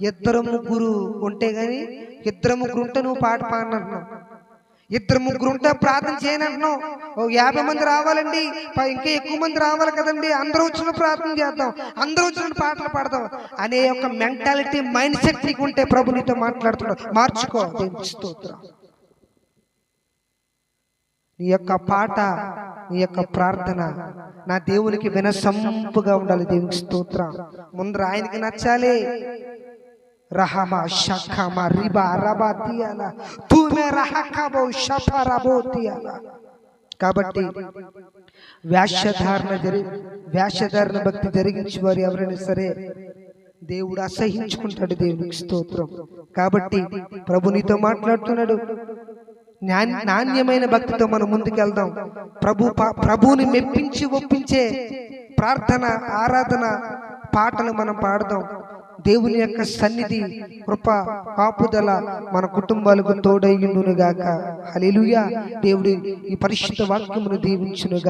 ఇద్దరు ముగ్గురు ఉంటే గాని ఇద్దరు ముగ్గురు ఉంటే నువ్వు పాట పాడనంటున్నావు ఇద్దరు ముగ్గురు ఉంటే ప్రార్థన చేయనంటున్నావు ఓ యాభై మంది రావాలండి ఇంకా ఎక్కువ మంది రావాలి కదండి అందరూ వచ్చిన ప్రార్థన చేద్దాం అందరూ వచ్చిన పాటలు పాడదాం అనే ఒక మెంటాలిటీ మైండ్ సెట్ నీకు ఉంటే ప్రభు నీతో మాట్లాడుతున్నాడు. మార్చుకో స్తోత్రం. నీ యొక్క పాట నీ యొక్క ప్రార్థన నా దేవునికి వినసంపుగా ఉండాలి దేవునికి స్తోత్రం. ముందర ఆయనకి నచ్చాలి. రహమ షఖమ రిబా రబా తీయాల తూమె రహకబో షఫ రబో తీయాల కాబట్టి వేషధారణ జరి వ్యాసధారణ భక్తి జరిగించి వారు ఎవరైనా సరే దేవుడు అసహించుకుంటాడు దేవునికి స్తోత్రం కాబట్టి ప్రభు నీతో మాట్లాడుతున్నాడు నాణ్యమైన భక్తితో మనం ముందుకెళ్దాం. ప్రభు పా- ప్రభువుని మెప్పించి ఒప్పించే ప్రార్థన ఆరాధన పాటలు మనం పాడదాం. దేవుని యొక్క సన్నిధి కృప కాపుదల మన కుటుంబాలకు తోడయ్యుండునుగాక. హల్లెలూయా. దేవుడి ఈ పరిశుద్ధ వాక్యమును దీవించునుగా